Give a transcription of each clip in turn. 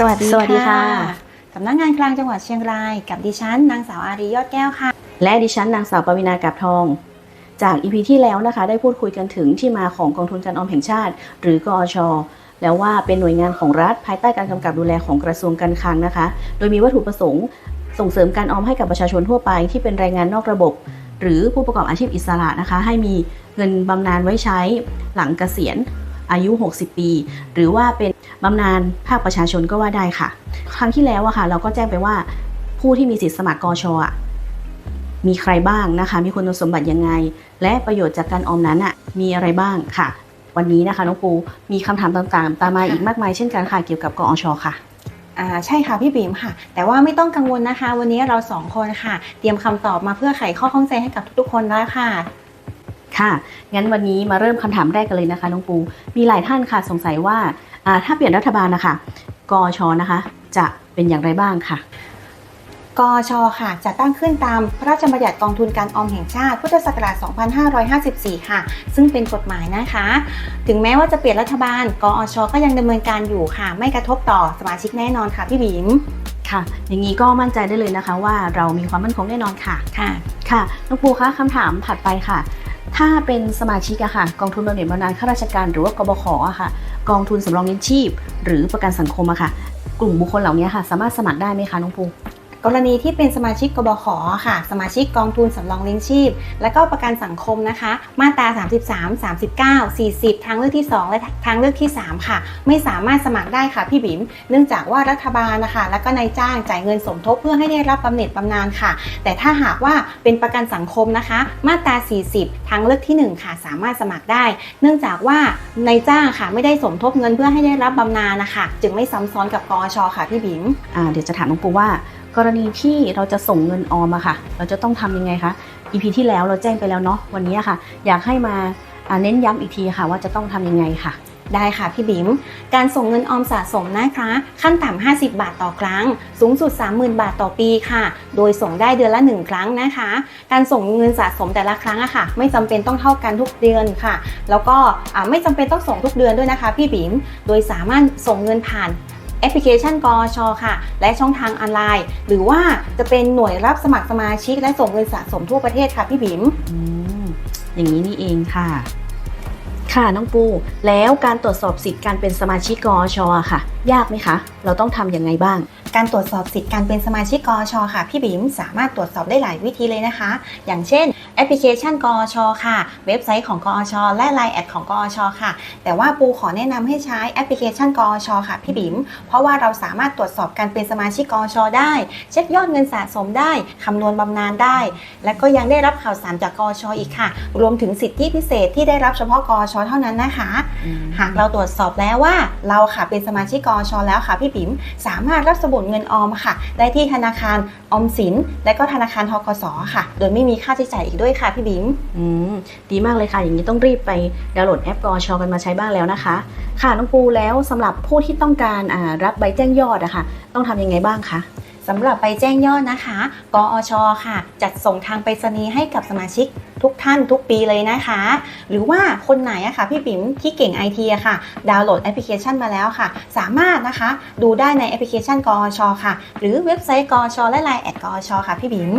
สวัสดีสวัสดีค่ะสำนักงานกลางจังหวัดเชียงราย กับดิฉันนางสาวอารียอดแก้วค่ะ และดิฉันนางสาวปวินากับทอง จากอีพีที่แล้วนะคะ ได้พูดคุยกันถึงที่มาของกองทุนการออมแห่งชาติ หรือกอชแล้วว่าเป็นหน่วยงานของรัฐภายใต้การกำกับดูแลของกระทรวงการคลังนะคะ โดยมีวัตถุประสงค์ ส่งเสริมการออมให้กับประชาชนทั่วไปที่เป็นแรงงานนอกระบบ หรือผู้ประกอบอาชีพอิสระนะคะ ให้มีเงินบำนาญไว้ใช้หลังเกษียณอายุ 60 ปี หรือว่าเป็น บำนาญภาคประชาชนก็ว่าได้ค่ะ ครั้งที่แล้วอะค่ะ เราก็แจ้งไปว่าผู้ที่มีสิทธิสมัครกชอะมีใครบ้างนะคะ มีคุณสมบัติยังไง และประโยชน์จากการออมนั้นอะมีอะไรบ้างค่ะ วันนี้นะคะน้องปูมีคำถามต่างๆ ตามมาอีกมากมายเช่นกันค่ะเกี่ยวกับกอชค่ะอ่าใช่ค่ะพี่บิ๋มค่ะ แต่ว่าไม่ต้องกังวลนะคะ วันนี้เราสองคนค่ะ เตรียมคำตอบมาเพื่อไขข้อข้องใจให้กับทุกๆคนแล้วค่ะค่ะ งั้นวันนี้มาเริ่มคำถามแรกกันเลยนะคะน้องปู มีหลายท่านค่ะสงสัยว่าอ่า ถ้าเปลี่ยนรัฐบาลนะคะกอชนะคะ จะเป็นอย่างไรบ้างค่ะกอชค่ะจะตั้งขึ้นตามพระราชบัญญัติกองทุนการออมแห่งชาติ พุทธศักราช 2554 ค่ะ ซึ่งเป็นกฎหมายนะคะ ถึงแม้ว่าจะเปลี่ยนรัฐบาล กอชก็ยังดำเนินการอยู่ค่ะ ไม่กระทบต่อสมาชิกแน่นอนค่ะพี่บิ๋มค่ะ อย่างนี้ก็มั่นใจได้เลยนะคะ ว่าเรามีความมั่นคงแน่นอนค่ะ ค่ะ ค่ะน้องปูคะคำถามถัดไปค่ะ ถ้าเป็นสมาชิกอะค่ะ กองทุนบำเหน็จบำนาญข้าราชการหรือว่ากบขอะค่ะ กองทุนสำรองเลี้ยงชีพ หรือประกันสังคมอะค่ะ กลุ่มบุคคลเหล่านี้ค่ะ สามารถสมัครได้ไหมคะน้องภู กรณีที่เป็นสมาชิกกบขค่ะ สมาชิกกองทุนสำรองเลี้ยงชีพ และก็ประกันสังคมนะคะ มาตรา 33 39 40 ทางเลือกที่ 2 และทางเลือกที่ 3 ค่ะ ไม่สามารถสมัครได้ค่ะพี่บิ๋มเนื่องจากว่ารัฐบาลนะคะ และก็นายจ้างจ่ายเงินสมทบเพื่อให้ได้รับบำเหน็จบำนาญค่ะ แต่ถ้าหากว่าเป็นประกันสังคมนะคะ มาตรา 40 ทางเลือกทีหนึ่1 ค่ะ สามารถสมัครได้ เนื่องจากว่านายจ้างค่ะไม่ได้สมทบเงินเพื่อให้ได้รับบำนาญนะคะ จึงไม่ซ้ำซ้อนกับกอชค่ะพี่บิ๋มเดี๋ยวจะถามน้องปูว่า กรณีที่เราจะส่งเงินออมอะค่ะ เราจะต้องทำยังไงคะ EP ที่แล้วเราแจ้งไปแล้วเนาะวันนี้อะค่ะ อยากให้มาเน้นย้ำอีกทีค่ะ ว่าจะต้องทำยังไงค่ะได้ค่ะพี่บิ๋มการส่งเงินออมสะสมนะคะ ขั้นต่ำ 50 บาทต่อครั้ง สูงสุด 30,000 บาทต่อปีค่ะ โดยส่งได้เดือนละ 1 ครั้งนะคะ การส่งเงินสะสมแต่ละครั้งอะค่ะ ไม่จำเป็นต้องเท่ากันทุกเดือนค่ะ แล้วก็ไม่จำเป็นต้องส่งทุกเดือนด้วยนะคะ พี่บิ๋มโดยสามารถส่งเงินผ่าน แอปพลิเคชันกอชค่ะ และช่องทางออนไลน์ หรือว่าจะเป็นหน่วยรับสมัครสมาชิก และส่งเงินสะสมทั่วประเทศค่ะพี่บิ๋มอืมอย่างนี้นี่เองค่ะ ค่ะน้องปู แล้วการตรวจสอบสิทธิ์การเป็นสมาชิกกอชอะค่ะ ยากไหมคะ เราต้องทำยังไงบ้าง การตรวจสอบสิทธิ์การเป็นสมาชิกกอชค่ะ พี่บิ๋มสามารถตรวจสอบได้หลายวิธีเลยนะคะ อย่างเช่นแอปพลิเคชันกอชค่ะ เว็บไซต์ของกอชและ Line แอดของกอชค่ะ แต่ว่าปูขอแนะนำให้ใช้แอปพลิเคชันกอชค่ะ พี่บิ๋มเพราะว่าเราสามารถตรวจสอบการเป็นสมาชิกกอชได้ เช็คยอดเงินสะสมได้คำนวณบำนาญได้ และก็ยังได้รับข่าวสารจากกอชอีกค่ะ รวมถึงสิทธิพิเศษที่ได้รับเฉพาะกอชเท่านั้นนะคะ หากเราตรวจสอบแล้วว่าเราค่ะเป็นสมาชิกกอชแล้วค่ะพี่ปิ๋มสามารถรับสมุดเงินออมค่ะ ได้ที่ธนาคารออมสิน และก็ธนาคารทกสค่ะ โดยไม่มีค่าใช้จ่ายอีกด้วยค่ะพี่บิ๋มอืมดีมากเลยค่ะ อย่างนี้ต้องรีบไปดาวน์โหลดแอปกอชกันมาใช้บ้างแล้วนะคะ ค่ะน้องปูแล้วสำหรับผู้ที่ต้องการรับใบแจ้งยอดอะค่ะ ต้องทำยังไงบ้างคะ สำหรับใบแจ้งยอดนะคะ กอชค่ะ จัดส่งทางไปรษณีย์ให้กับสมาชิกทุกท่านทุกปีเลยนะคะ หรือว่าคนไหนอะค่ะพี่ปิ๋มที่เก่งไอทีอะค่ะ ดาวน์โหลดแอปพลิเคชันมาแล้วค่ะ สามารถนะคะดูได้ในแอปพลิเคชันกอชค่ะ หรือเว็บไซต์กอชและไลน์แอดกอชค่ะพี่บิ๋ม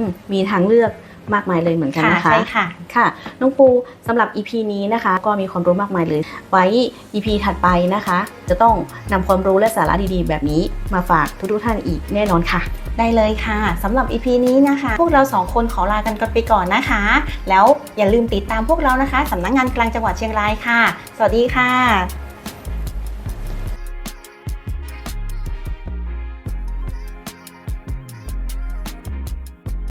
มมีทางเลือก มากมายเลยเหมือนกันค่ะนะคะใช่ค่ะค่ะ น้องปูสำหรับ EP นี้นะคะ ก็มีความรู้มากมายเลย ไว้ EP ถัดไปนะคะ จะต้องนำความรู้และสาระดีๆ แบบนี้มาฝากทุกๆท่านอีกแน่นอนค่ะ ได้เลยค่ะสำหรับ EP นี้นะคะ พวกเราสองคนขอลากันกันไปก่อนนะคะ แล้วอย่าลืมติดตามพวกเรานะคะสำนักงานกลางจังหวัดเชียงรายค่ะ สวัสดีค่ะ